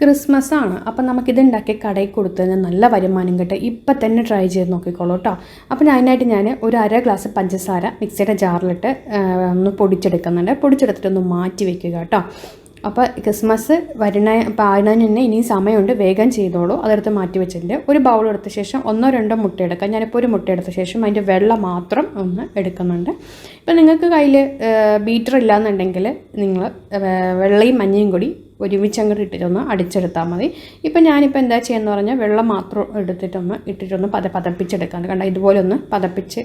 Christmas ആണ് അപ്പം നമുക്കിത് ഉണ്ടാക്കി കടയിൽ കൊടുത്തതിന് നല്ല വരുമാനം കിട്ടും. ഇപ്പം തന്നെ ട്രൈ ചെയ്ത് നോക്കിക്കോളൂ കേട്ടോ അപ്പം അതിനായിട്ട് ഞാൻ ഒരു അര ഗ്ലാസ് പഞ്ചസാര മിക്സിയുടെ ജാറിലിട്ട് ഒന്ന് പൊടിച്ചെടുക്കുന്നുണ്ട്. പൊടിച്ചെടുത്തിട്ട് ഒന്ന് മാറ്റി വെക്കുക കേട്ടോ അപ്പോൾ ക്രിസ്മസ് വരുന്ന പാടുന്നതിന് തന്നെ ഇനിയും സമയമുണ്ട്. വേഗം ചെയ്തോളൂ. അതെടുത്ത് മാറ്റി വെച്ചിട്ടുണ്ട്. ഒരു ബൗൾ എടുത്ത ശേഷം ഒന്നോ രണ്ടോ മുട്ട എടുക്കാം. ഞാനിപ്പോൾ ഒരു മുട്ട എടുത്ത ശേഷം അതിന്റെ വെള്ളം മാത്രം ഒന്ന് എടുക്കുന്നുണ്ട്. ഇപ്പം നിങ്ങൾക്ക് കയ്യിൽ ബീറ്റർ ഇല്ലാന്നുണ്ടെങ്കിൽ നിങ്ങൾ വെള്ളയും മഞ്ഞയും കൂടി ഒരുമിച്ച് അങ്ങോട്ട് ഇട്ടിട്ടൊന്ന് അടിച്ചെടുത്താൽ മതി. ഇപ്പം ഞാനിപ്പോൾ എന്താ ചെയ്യുന്നത് പറഞ്ഞാൽ വെള്ളം മാത്രം എടുത്തിട്ടൊന്ന് ഇട്ടിട്ടൊന്ന് പത പതപ്പിച്ചെടുക്കാണ്ട് കണ്ട? ഇതുപോലെ ഒന്ന് പതപ്പിച്ച്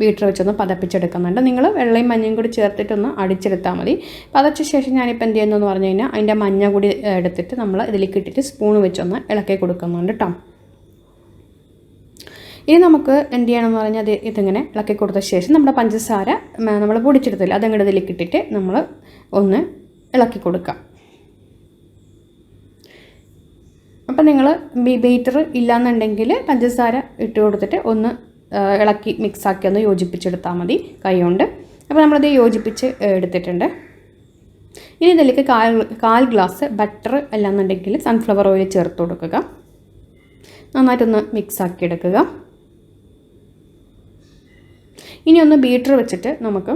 ബീറ്റർ വെച്ചൊന്ന് പതപ്പിച്ചെടുക്കുന്നുണ്ട്. നിങ്ങൾ വെള്ളയും മഞ്ഞയും കൂടി ചേർത്തിട്ടൊന്ന് അടിച്ചെടുത്താൽ മതി. പതച്ച ശേഷം ഞാനിപ്പോൾ എന്ത് ചെയ്യുന്നതെന്ന് പറഞ്ഞു കഴിഞ്ഞാൽ അതിന്റെ മഞ്ഞ കൂടി എടുത്തിട്ട് നമ്മൾ ഇതിലേക്ക് ഇട്ടിട്ട് സ്പൂൺ വെച്ചൊന്ന് ഇളക്കി കൊടുക്കുന്നുണ്ട് കേട്ടോ ഇനി നമുക്ക് എന്ത് ചെയ്യണമെന്ന് പറഞ്ഞാൽ അത് ഇതിങ്ങനെ ഇളക്കി കൊടുത്ത ശേഷം നമ്മുടെ പഞ്ചസാര നമ്മൾ പൊടിച്ചെടുത്തില്ല. അതങ്ങോട്ട് ഇതിലേക്ക് ഇട്ടിട്ട് നമ്മൾ ഒന്ന് ഇളക്കി കൊടുക്കാം. അപ്പം നിങ്ങൾ ബീറ്റർ ഇല്ലാന്നുണ്ടെങ്കിൽ പഞ്ചസാര ഇട്ട് കൊടുത്തിട്ട് ഒന്ന് ഇളക്കി മിക്സാക്കി ഒന്ന് യോജിപ്പിച്ചെടുത്താൽ മതി കൈ കൊണ്ട് അപ്പോൾ നമ്മളത് യോജിപ്പിച്ച് എടുത്തിട്ടുണ്ട്. ഇനി ഇതിലേക്ക് കാൽ കാൽ ഗ്ലാസ് ബട്ടർ അല്ലാന്നുണ്ടെങ്കിൽ സൺഫ്ലവർ ഓയിൽ ചേർത്ത് കൊടുക്കുക. നന്നായിട്ടൊന്ന് മിക്സാക്കി എടുക്കുക. ഇനി ഒന്ന് ബീറ്റർ വെച്ചിട്ട് നമുക്ക്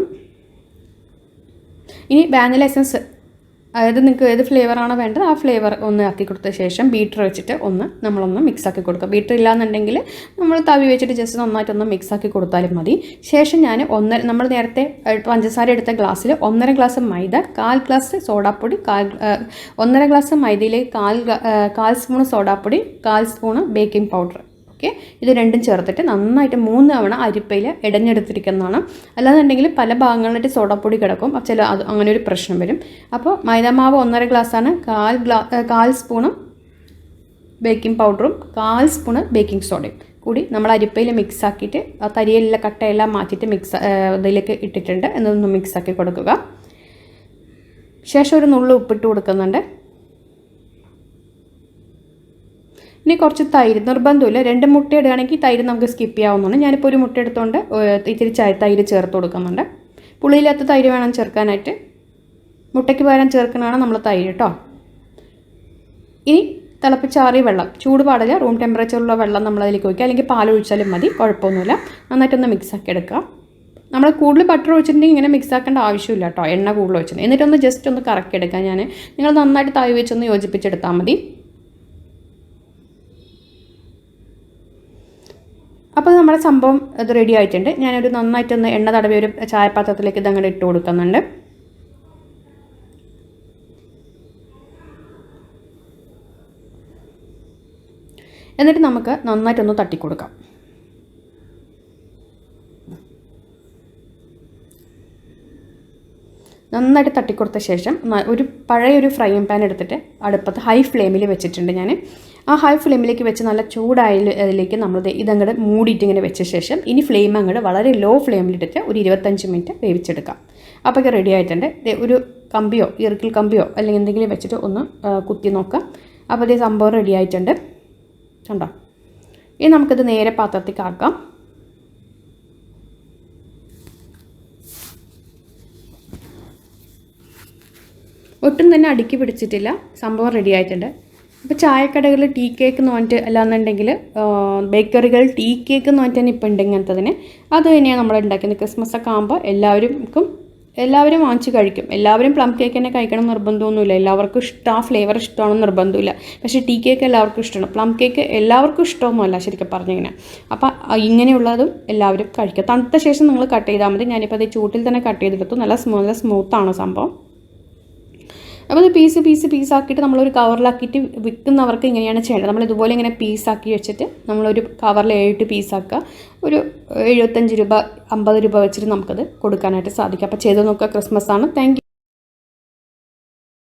ഇനി വാനില എസൻസ് അതായത് നിങ്ങൾക്ക് ഏത് ഫ്ലേവറാണോ വേണ്ടത് ആ ഫ്ലേവർ ഒന്ന് ആക്കി കൊടുത്ത ശേഷം ബീറ്റർ വെച്ചിട്ട് ഒന്ന് നമ്മളൊന്ന് മിക്സ് ആക്കി കൊടുക്കുക. ബീറ്റർ ഇല്ലാന്നുണ്ടെങ്കിൽ നമ്മൾ തവി വെച്ചിട്ട് ജസ്റ്റ് നന്നായിട്ടൊന്ന് മിക്സ് ആക്കി കൊടുത്താലും മതി. ശേഷം ഞാൻ ഒന്നര നമ്മൾ നേരത്തെ പഞ്ചസാര എടുത്ത ഗ്ലാസ്സിൽ ഒന്നര ഗ്ലാസ് മൈദ കാൽ ഗ്ലാസ് സോഡാപ്പൊടി കാൽ ഒന്നര ഗ്ലാസ് മൈദയിലേക്ക് കാൽ കാൽ സ്പൂൺ സോഡാപ്പൊടി കാൽ സ്പൂണ് ബേക്കിംഗ് പൗഡർ ഓക്കെ. ഇത് രണ്ടും ചേർത്തിട്ട് നന്നായിട്ട് മൂന്ന് തവണ അരിപ്പയിൽ ഇടഞ്ഞെടുത്തിരിക്കുന്നതാണ് അല്ലാന്നുണ്ടെങ്കിൽ പല ഭാഗങ്ങളിലായിട്ട് സോഡാപ്പൊടി കിടക്കും. ചില അത് അങ്ങനെ ഒരു പ്രശ്നം വരും. അപ്പോൾ മൈദാമാവ് ഒന്നര ഗ്ലാസ്സാണ് കാൽ ഗ്ലാ കാൽ സ്പൂണും ബേക്കിംഗ് പൗഡറും കാൽ സ്പൂണ് ബേക്കിംഗ് സോഡയും കൂടി നമ്മൾ അരിപ്പയിൽ മിക്സ് ആക്കിയിട്ട് ആ തരിയെല്ലാം കട്ടയെല്ലാം മാറ്റിയിട്ട് മിക്സ് ഇതിലേക്ക് ഇട്ടിട്ടുണ്ട്. എന്നൊന്ന് മിക്സ് ആക്കി കൊടുക്കുക. ശേഷം ഒരു നുള്ളു ഉപ്പിട്ട് കൊടുക്കുന്നുണ്ട്. ഇനി കുറച്ച് തൈര് നിർബന്ധമില്ല. രണ്ട് മുട്ട ഇടുകയാണെങ്കിൽ തൈര് നമുക്ക് സ്കിപ്പ് ചെയ്യാവുന്നതാണ്. ഞാനിപ്പോൾ ഒരു മുട്ട എടുത്തുകൊണ്ട് ഇത്തിരി തൈര് ചേർത്ത് കൊടുക്കുന്നുണ്ട്. പുളിയില്ലാത്ത തൈര് വേണം ചേർക്കാനായിട്ട്. മുട്ടയ്ക്ക് പകരം ചേർക്കുന്നതാണ് നമ്മൾ തൈര് കേട്ടോ ഇനി തിളപ്പിച്ചാറിയ വെള്ളം. ചൂട് പാടില്ല. റൂം ടെമ്പറേച്ചറിലുള്ള വെള്ളം നമ്മൾ അതിലേക്ക് ഒഴിക്കുക. അല്ലെങ്കിൽ പാൽ ഒഴിച്ചാലും മതി. കുഴപ്പമൊന്നുമില്ല. നന്നായിട്ടൊന്ന് മിക്സ് ആക്കി എടുക്കുക. നമ്മൾ കൂടുതൽ ബട്ടർ ഒഴിച്ചിട്ടുണ്ടെങ്കിൽ ഇങ്ങനെ മിക്സ് ആക്കേണ്ട ആവശ്യമില്ല കേട്ടോ എണ്ണ കൂടുതൽ ഒഴിച്ചിട്ടുണ്ട് എന്നിട്ടൊന്ന് ജസ്റ്റ് ഒന്ന് കറക്കി എടുക്കാം ഞാൻ നിങ്ങൾ നന്നായിട്ട് തായ് വെച്ചൊന്ന് യോജിപ്പിച്ചെടുത്താൽ മതി. അപ്പോൾ നമ്മുടെ സംഭവം ഇത് റെഡി ആയിട്ടുണ്ട്. ഞാനൊരു നന്നായിട്ടൊന്ന് എണ്ണ തടവി ഒരു ചായപാത്രത്തിലേക്ക് ഇതങ്ങനെ ഇട്ട് കൊടുക്കുന്നുണ്ട്. എന്നിട്ട് നമുക്ക് നന്നായിട്ടൊന്ന് തട്ടിക്കൊടുക്കാം. നന്നായിട്ട് തട്ടിക്കൊടുത്ത ശേഷം ഒരു പഴയൊരു ഫ്രൈയിങ് പാൻ എടുത്തിട്ട് അടുപ്പത്ത് ഹൈ ഫ്ലെയിമിൽ വെച്ചിട്ടുണ്ട് ഞാൻ ആ ഹൈ ഫ്ലെയിമിലേക്ക് വെച്ച് നല്ല ചൂടായ അതിലേക്ക് നമ്മൾ ഇതങ്ങോട്ട് മൂടിയിട്ട് ഇങ്ങനെ വെച്ച ശേഷം ഇനി ഫ്ലെയിം അങ്ങോട്ട് വളരെ ലോ ഫ്ലെയിമിലിട്ടിട്ട് ഒരു ഇരുപത്തഞ്ച് മിനിറ്റ് വേവിച്ചെടുക്കാം. അപ്പോൾ റെഡി ആയിട്ടുണ്ട്. ഒരു കമ്പിയോ ഇറുക്കിൽ കമ്പിയോ അല്ലെങ്കിൽ എന്തെങ്കിലും വെച്ചിട്ട് ഒന്ന് കുത്തി നോക്കാം. അപ്പോൾ ഇതേ സംഭവം റെഡി ആയിട്ടുണ്ട്. കണ്ടോ? ഇനി നമുക്കിത് നേരെ പാത്രത്തേക്ക് ആക്കാം. ഒട്ടും തന്നെ അടുക്കി പിടിച്ചിട്ടില്ല. സംഭവം റെഡി ആയിട്ടുണ്ട്. ഇപ്പോൾ ചായക്കടകളിൽ ടീ കേക്ക് എന്ന് പറഞ്ഞിട്ട് അല്ലാന്നുണ്ടെങ്കിൽ ബേക്കറികൾ ടീ കേക്ക് എന്ന് പറഞ്ഞിട്ട് ഇപ്പോൾ ഉണ്ട് ഇങ്ങനത്തതിന്. അത് തന്നെയാണ് നമ്മൾ ഉണ്ടാക്കുന്നത്. ക്രിസ്മസ് ഒക്കെ ആകുമ്പോൾ എല്ലാവർക്കും എല്ലാവരും വാങ്ങിച്ച് കഴിക്കും. എല്ലാവരും പ്ലം കേക്ക് തന്നെ കഴിക്കണം നിർബന്ധമൊന്നുമില്ല. എല്ലാവർക്കും ഇഷ്ടം ആ ഫ്ലേവർ ഇഷ്ടമാണെന്ന് നിർബന്ധമില്ല. പക്ഷേ ടീ കേക്ക് എല്ലാവർക്കും ഇഷ്ടമാണ്. പ്ലം കേക്ക് എല്ലാവർക്കും ഇഷ്ടമൊന്നുമല്ല ശരിക്കും പറഞ്ഞിങ്ങനെ. അപ്പോൾ ഇങ്ങനെയുള്ളതും എല്ലാവരും കഴിക്കുക തണുത്ത ശേഷം നിങ്ങൾ കട്ട് ചെയ്താൽ മതി. ഞാനിപ്പോൾ അത് ചൂട്ടിൽ തന്നെ കട്ട് ചെയ്തെടുത്തു. നല്ല നല്ല സ്മൂത്താണ് സംഭവം. അപ്പോൾ ഇത് പീസ് പീസ് പീസാക്കിയിട്ട് നമ്മളൊരു കവറിലാക്കിയിട്ട് വിൽക്കുന്നവർക്ക് ഇങ്ങനെയാണ് ചെയ്യേണ്ടത്. നമ്മൾ ഇതുപോലെ ഇങ്ങനെ പീസാക്കി വെച്ചിട്ട് നമ്മളൊരു കവറിൽ ഏഴിട്ട് പീസാക്കുക ഒരു എഴുപത്തഞ്ച് രൂപ അമ്പത് രൂപ വെച്ചിട്ട് നമുക്കത് കൊടുക്കാനായിട്ട് സാധിക്കും. അപ്പോൾ ചെയ്ത് നോക്കുക. ക്രിസ്മസ് ആണ്. താങ്ക്